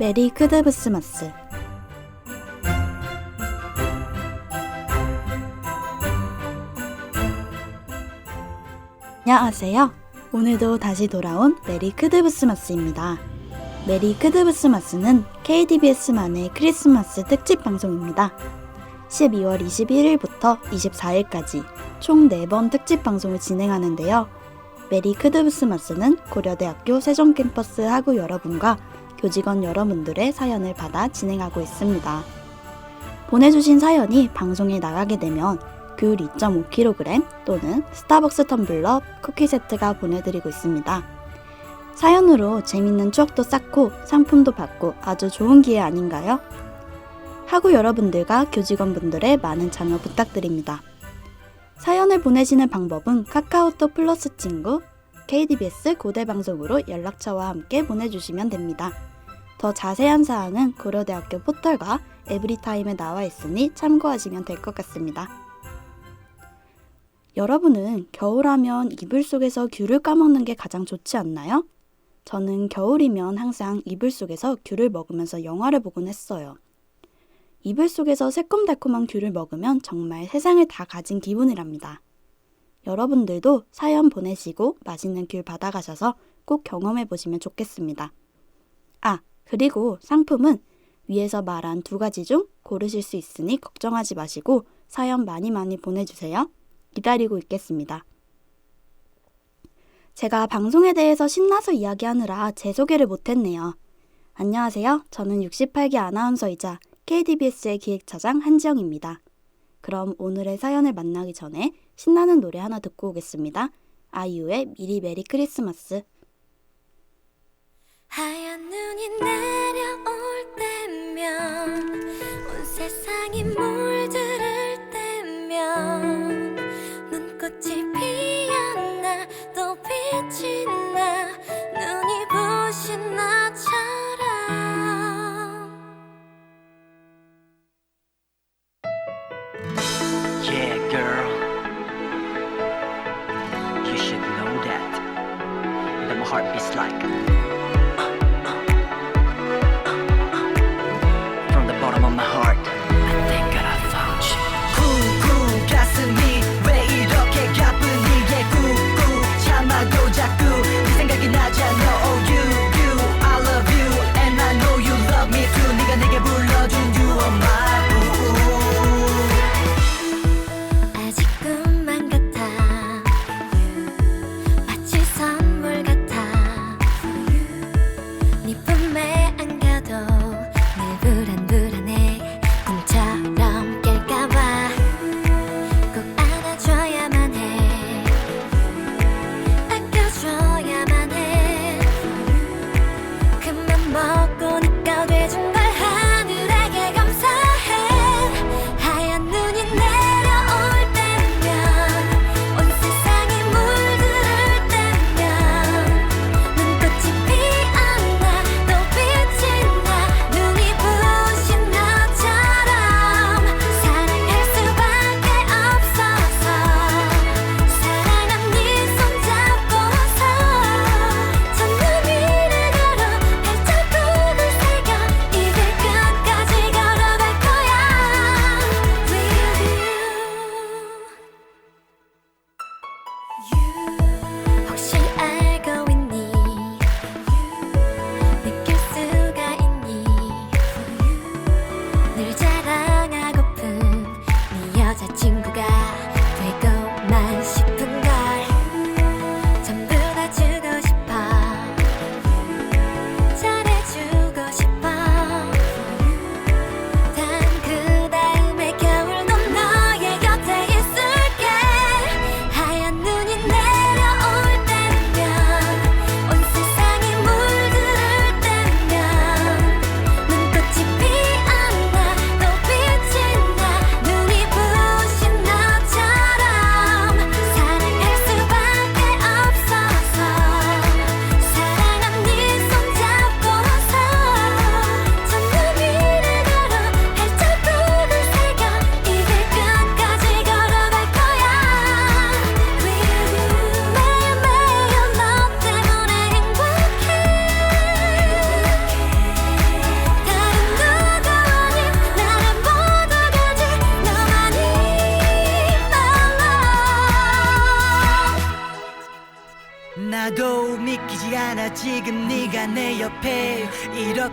메리 크드브스마스 안녕하세요. 오늘도 다시 돌아온 메리 크드브스마스입니다. 메리 크드브스마스는 KDBS만의 크리스마스 특집 방송입니다. 12월 21일부터 24일까지 총 4번 특집 방송을 진행하는데요. 메리 크드브스마스는 고려대학교 세종캠퍼스 학우 여러분과 교직원 여러분들의 사연을 받아 진행하고 있습니다. 보내주신 사연이 방송에 나가게 되면 귤 2.5kg 또는 스타벅스 텀블러 쿠키 세트가 보내드리고 있습니다. 사연으로 재밌는 추억도 쌓고 상품도 받고 아주 좋은 기회 아닌가요? 학우 여러분들과 교직원분들의 많은 참여 부탁드립니다. 사연을 보내시는 방법은 카카오톡 플러스 친구, KDBS 고대방송으로 연락처와 함께 보내주시면 됩니다. 더 자세한 사항은 고려대학교 포털과 에브리타임에 나와 있으니 참고하시면 될 것 같습니다. 여러분은 겨울하면 이불 속에서 귤을 까먹는 게 가장 좋지 않나요? 저는 겨울이면 항상 이불 속에서 귤을 먹으면서 영화를 보곤 했어요. 이불 속에서 새콤달콤한 귤을 먹으면 정말 세상을 다 가진 기분이랍니다. 여러분들도 사연 보내시고 맛있는 귤 받아가셔서 꼭 경험해 보시면 좋겠습니다. 아, 그리고 상품은 위에서 말한 두 가지 중 고르실 수 있으니 걱정하지 마시고 사연 많이 많이 보내주세요. 기다리고 있겠습니다. 제가 방송에 대해서 신나서 이야기하느라 제 소개를 못했네요. 안녕하세요. 저는 68기 아나운서이자 KDBS의 기획차장 한지영입니다. 그럼 오늘의 사연을 만나기 전에 신나는 노래 하나 듣고 오겠습니다. 아이유의 미리 메리 크리스마스. 하얀 눈이 내려올 때면 온 세상이 물들을 때면 눈꽃이 피었나 또 빛이 나 눈이 부신 나처럼 Yeah, girl. You should know that. My heart beats like.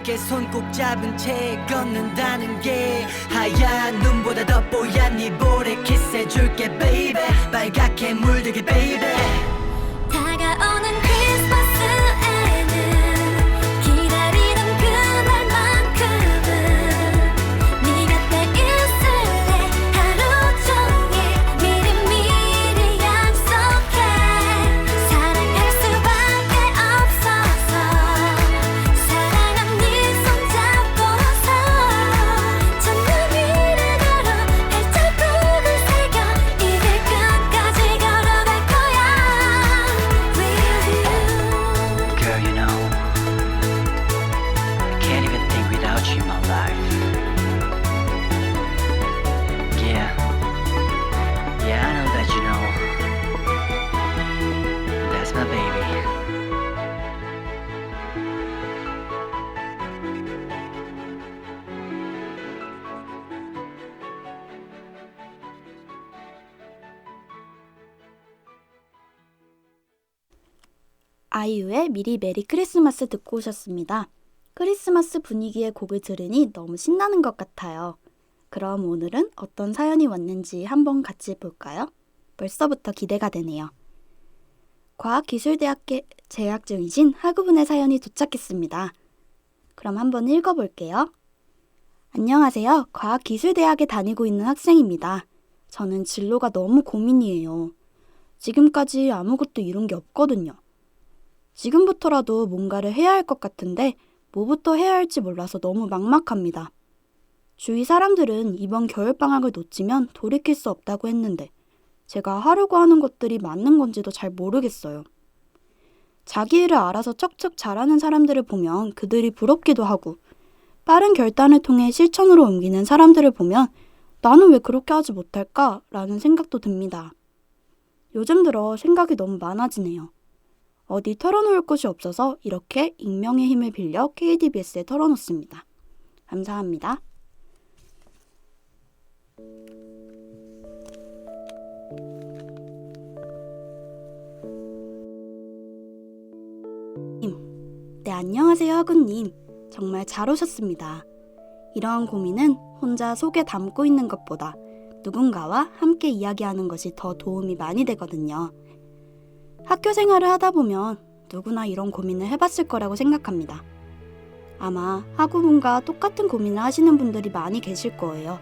이렇게 손꼭 잡은 채 걷는다는 게 하얀 눈보다 더 뽀얀 네 볼에 키스해줄게 baby. 빨갛게 물들게 baby 아이유의 미리 메리 크리스마스 듣고 오셨습니다. 크리스마스 분위기의 곡을 들으니 너무 신나는 것 같아요. 그럼 오늘은 어떤 사연이 왔는지 한번 같이 볼까요? 벌써부터 기대가 되네요. 과학기술대학교 재학 중이신 학우분의 사연이 도착했습니다. 그럼 한번 읽어볼게요. 안녕하세요. 과학기술대학에 다니고 있는 학생입니다. 저는 진로가 너무 고민이에요. 지금까지 아무것도 이룬 게 없거든요. 지금부터라도 뭔가를 해야 할 것 같은데 뭐부터 해야 할지 몰라서 너무 막막합니다. 주위 사람들은 이번 겨울방학을 놓치면 돌이킬 수 없다고 했는데 제가 하려고 하는 것들이 맞는 건지도 잘 모르겠어요. 자기 일을 알아서 척척 잘하는 사람들을 보면 그들이 부럽기도 하고 빠른 결단을 통해 실천으로 옮기는 사람들을 보면 나는 왜 그렇게 하지 못할까? 라는 생각도 듭니다. 요즘 들어 생각이 너무 많아지네요. 어디 털어놓을 곳이 없어서 이렇게 익명의 힘을 빌려 KDBS에 털어놓습니다. 감사합니다. 네, 안녕하세요, 하구님. 정말 잘 오셨습니다. 이러한 고민은 혼자 속에 담고 있는 것보다 누군가와 함께 이야기하는 것이 더 도움이 많이 되거든요. 학교 생활을 하다 보면 누구나 이런 고민을 해봤을 거라고 생각합니다. 아마 학우분과 똑같은 고민을 하시는 분들이 많이 계실 거예요.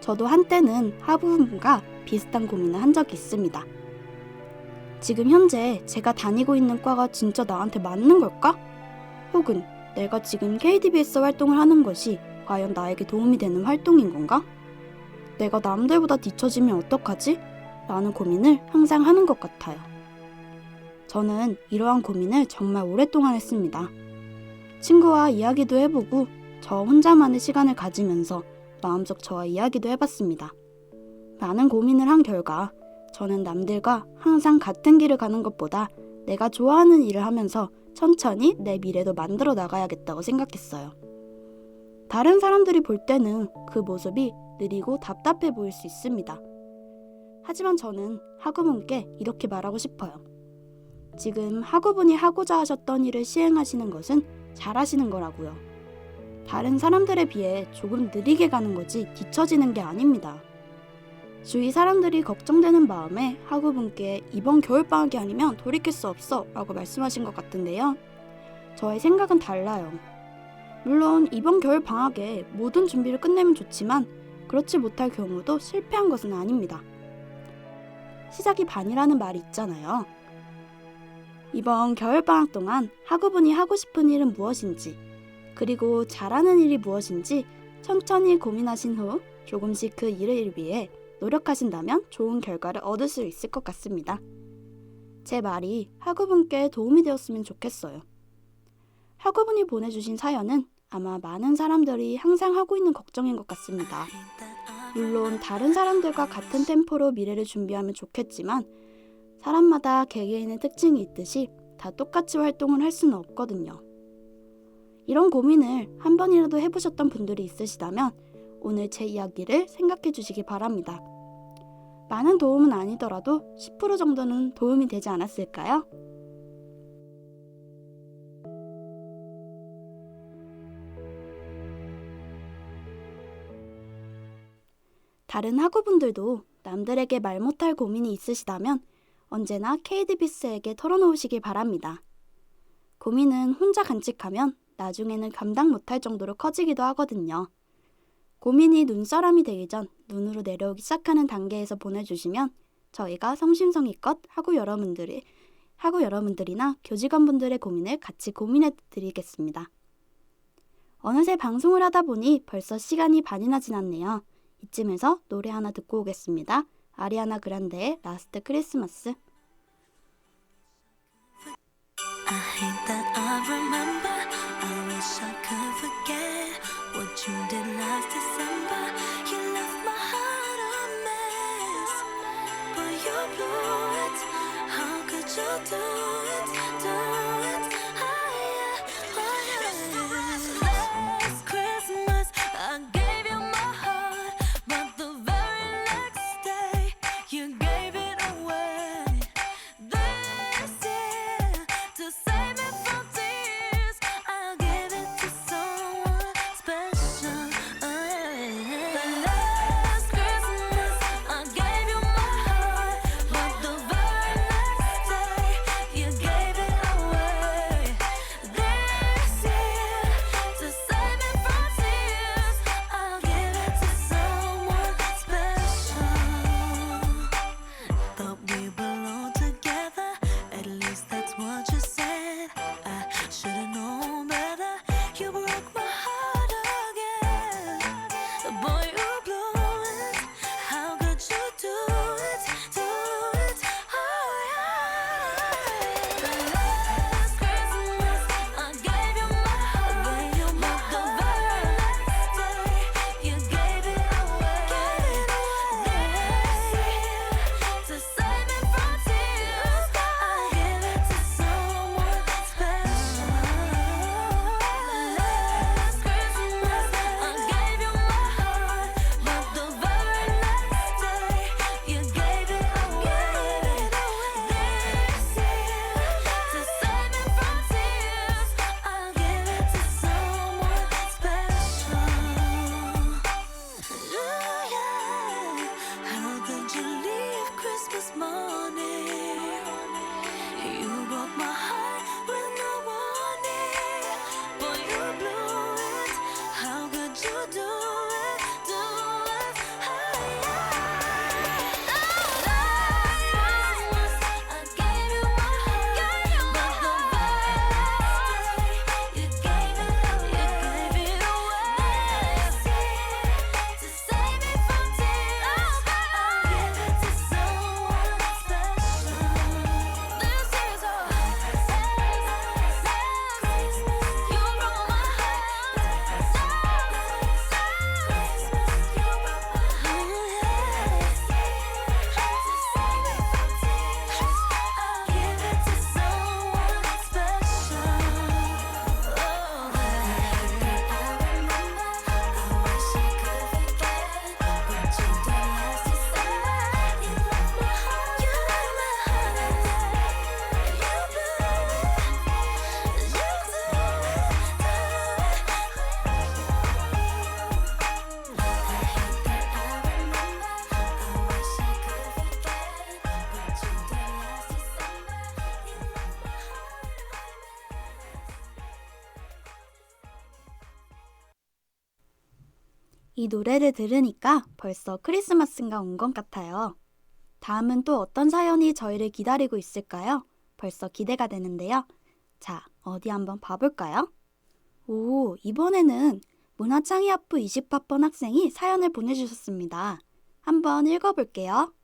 저도 한때는 학우분과 비슷한 고민을 한 적이 있습니다. 지금 현재 제가 다니고 있는 과가 진짜 나한테 맞는 걸까? 혹은 내가 지금 KDBS 활동을 하는 것이 과연 나에게 도움이 되는 활동인 건가? 내가 남들보다 뒤처지면 어떡하지? 라는 고민을 항상 하는 것 같아요. 저는 이러한 고민을 정말 오랫동안 했습니다. 친구와 이야기도 해보고 저 혼자만의 시간을 가지면서 마음속 저와 이야기도 해봤습니다. 많은 고민을 한 결과 저는 남들과 항상 같은 길을 가는 것보다 내가 좋아하는 일을 하면서 천천히 내 미래도 만들어 나가야겠다고 생각했어요. 다른 사람들이 볼 때는 그 모습이 느리고 답답해 보일 수 있습니다. 하지만 저는 학우분께 이렇게 말하고 싶어요. 지금 학우분이 하고자 하셨던 일을 시행하시는 것은 잘하시는 거라고요. 다른 사람들에 비해 조금 느리게 가는 거지 뒤처지는 게 아닙니다. 주위 사람들이 걱정되는 마음에 학우분께 이번 겨울방학이 아니면 돌이킬 수 없어 라고 말씀하신 것 같은데요. 저의 생각은 달라요. 물론 이번 겨울방학에 모든 준비를 끝내면 좋지만 그렇지 못할 경우도 실패한 것은 아닙니다. 시작이 반이라는 말이 있잖아요. 이번 겨울방학 동안 학우분이 하고 싶은 일은 무엇인지, 그리고 잘하는 일이 무엇인지 천천히 고민하신 후 조금씩 그 일을 위해 노력하신다면 좋은 결과를 얻을 수 있을 것 같습니다. 제 말이 학우분께 도움이 되었으면 좋겠어요. 학우분이 보내주신 사연은 아마 많은 사람들이 항상 하고 있는 걱정인 것 같습니다. 물론 다른 사람들과 같은 템포로 미래를 준비하면 좋겠지만 사람마다 개개인의 특징이 있듯이 다 똑같이 활동을 할 수는 없거든요. 이런 고민을 한 번이라도 해보셨던 분들이 있으시다면 오늘 제 이야기를 생각해 주시기 바랍니다. 많은 도움은 아니더라도 10% 정도는 도움이 되지 않았을까요? 다른 학우분들도 남들에게 말 못할 고민이 있으시다면 언제나 KDBS에게 털어놓으시길 바랍니다. 고민은 혼자 간직하면 나중에는 감당 못할 정도로 커지기도 하거든요. 고민이 눈사람이 되기 전 눈으로 내려오기 시작하는 단계에서 보내주시면 저희가 성심성의껏 하고 여러분들이 하고 여러분들이나 교직원분들의 고민을 같이 고민해 드리겠습니다. 어느새 방송을 하다 보니 벌써 시간이 반이나 지났네요. 이쯤에서 노래 하나 듣고 오겠습니다. 아리아나 그란데의 라스트 크리스마스. 이 노래를 들으니까 벌써 크리스마스가 온 것 같아요. 다음은 또 어떤 사연이 저희를 기다리고 있을까요? 벌써 기대가 되는데요. 자, 어디 한번 봐볼까요? 오, 이번에는 문화창의학부 20학번 학생이 사연을 보내주셨습니다. 한번 읽어볼게요.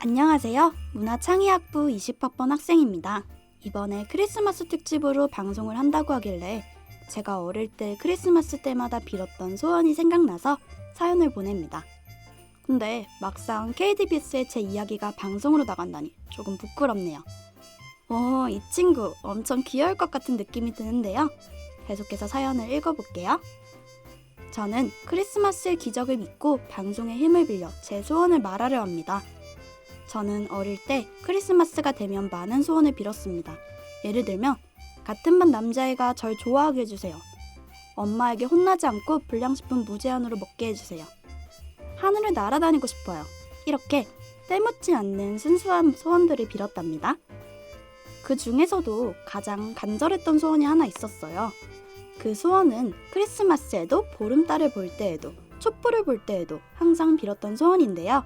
안녕하세요. 문화창의학부 20학번 학생입니다. 이번에 크리스마스 특집으로 방송을 한다고 하길래 제가 어릴 때 크리스마스 때마다 빌었던 소원이 생각나서 사연을 보냅니다. 근데 막상 KDBS에 제 이야기가 방송으로 나간다니 조금 부끄럽네요. 오, 이 친구 엄청 귀여울 것 같은 느낌이 드는데요. 계속해서 사연을 읽어볼게요. 저는 크리스마스의 기적을 믿고 방송의 힘을 빌려 제 소원을 말하려 합니다. 저는 어릴 때 크리스마스가 되면 많은 소원을 빌었습니다. 예를 들면 같은 반 남자애가 절 좋아하게 해주세요. 엄마에게 혼나지 않고 불량식품 무제한으로 먹게 해주세요. 하늘을 날아다니고 싶어요. 이렇게 때묻지 않는 순수한 소원들을 빌었답니다. 그 중에서도 가장 간절했던 소원이 하나 있었어요. 그 소원은 크리스마스에도 보름달을 볼 때에도 촛불을 볼 때에도 항상 빌었던 소원인데요.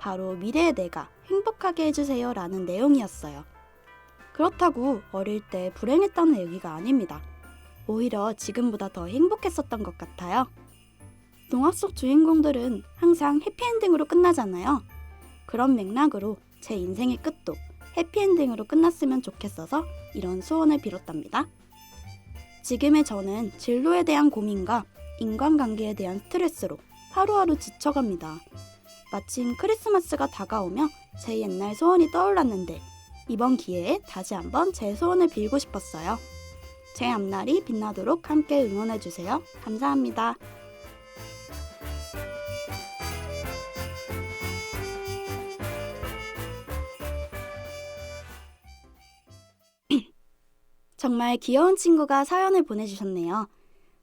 바로 미래의 내가 행복하게 해주세요 라는 내용이었어요. 그렇다고 어릴 때 불행했다는 얘기가 아닙니다. 오히려 지금보다 더 행복했었던 것 같아요. 동화 속 주인공들은 항상 해피엔딩으로 끝나잖아요. 그런 맥락으로 제 인생의 끝도 해피엔딩으로 끝났으면 좋겠어서 이런 소원을 빌었답니다. 지금의 저는 진로에 대한 고민과 인간관계에 대한 스트레스로 하루하루 지쳐갑니다. 마침 크리스마스가 다가오며 제 옛날 소원이 떠올랐는데 이번 기회에 다시 한번 제 소원을 빌고 싶었어요. 제 앞날이 빛나도록 함께 응원해주세요. 감사합니다. 정말 귀여운 친구가 사연을 보내주셨네요.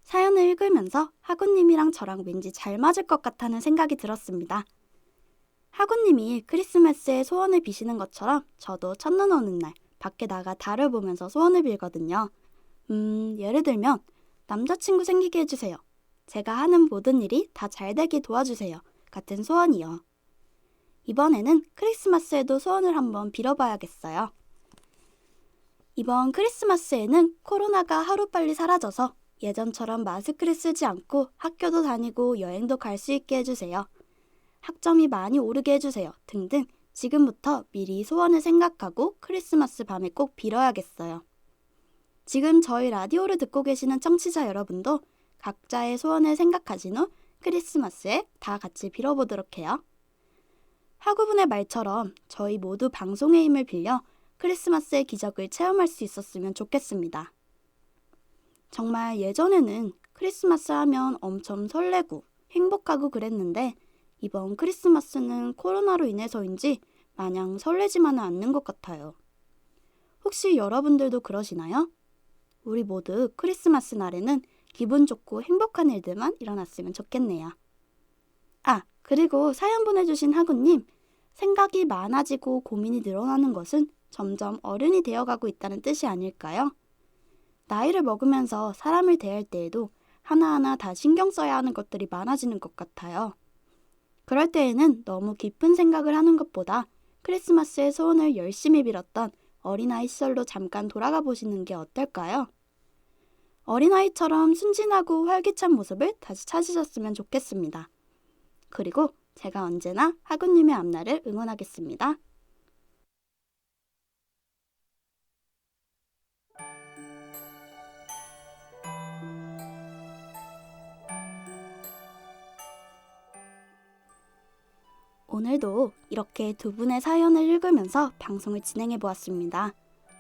사연을 읽으면서 하구님이랑 저랑 왠지 잘 맞을 것 같다는 생각이 들었습니다. 하구님이 크리스마스에 소원을 비시는 것처럼 저도 첫눈 오는 날 밖에 나가 달을 보면서 소원을 빌거든요. 음, 예를 들면 남자친구 생기게 해주세요. 제가 하는 모든 일이 다 잘 되게 도와주세요. 같은 소원이요. 이번에는 크리스마스에도 소원을 한번 빌어봐야겠어요. 이번 크리스마스에는 코로나가 하루빨리 사라져서 예전처럼 마스크를 쓰지 않고 학교도 다니고 여행도 갈 수 있게 해주세요. 학점이 많이 오르게 해주세요. 등등 지금부터 미리 소원을 생각하고 크리스마스 밤에 꼭 빌어야겠어요. 지금 저희 라디오를 듣고 계시는 청취자 여러분도 각자의 소원을 생각하신 후 크리스마스에 다 같이 빌어보도록 해요. 하구분의 말처럼 저희 모두 방송의 힘을 빌려 크리스마스의 기적을 체험할 수 있었으면 좋겠습니다. 정말 예전에는 크리스마스 하면 엄청 설레고 행복하고 그랬는데 이번 크리스마스는 코로나로 인해서인지 마냥 설레지만은 않는 것 같아요. 혹시 여러분들도 그러시나요? 우리 모두 크리스마스 날에는 기분 좋고 행복한 일들만 일어났으면 좋겠네요. 아, 그리고 사연 보내주신 하구님, 생각이 많아지고 고민이 늘어나는 것은 점점 어른이 되어가고 있다는 뜻이 아닐까요? 나이를 먹으면서 사람을 대할 때에도 하나하나 다 신경 써야 하는 것들이 많아지는 것 같아요. 그럴 때에는 너무 깊은 생각을 하는 것보다 크리스마스의 소원을 열심히 빌었던 어린아이 시절로 잠깐 돌아가 보시는 게 어떨까요? 어린아이처럼 순진하고 활기찬 모습을 다시 찾으셨으면 좋겠습니다. 그리고 제가 언제나 하구님의 앞날을 응원하겠습니다. 오늘도 이렇게 두 분의 사연을 읽으면서 방송을 진행해 보았습니다.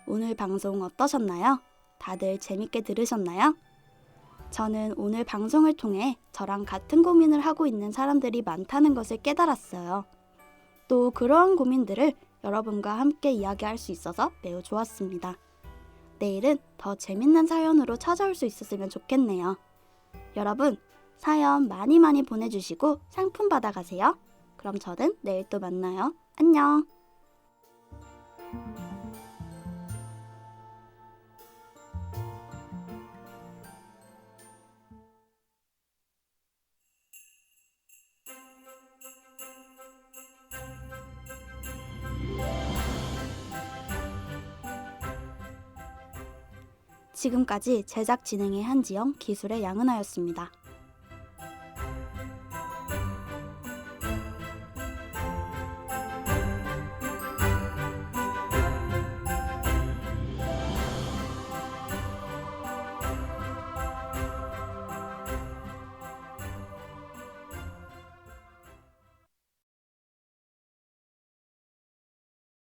오늘 방송 어떠셨나요? 다들 재밌게 들으셨나요? 저는 오늘 방송을 통해 저랑 같은 고민을 하고 있는 사람들이 많다는 것을 깨달았어요. 또 그러한 고민들을 여러분과 함께 이야기할 수 있어서 매우 좋았습니다. 내일은 더 재밌는 사연으로 찾아올 수 있었으면 좋겠네요. 여러분, 사연 많이 많이 보내주시고 상품 받아가세요. 그럼 저는 내일 또 만나요. 안녕. 지금까지 제작 진행의 한지영, 기술의 양은하였습니다.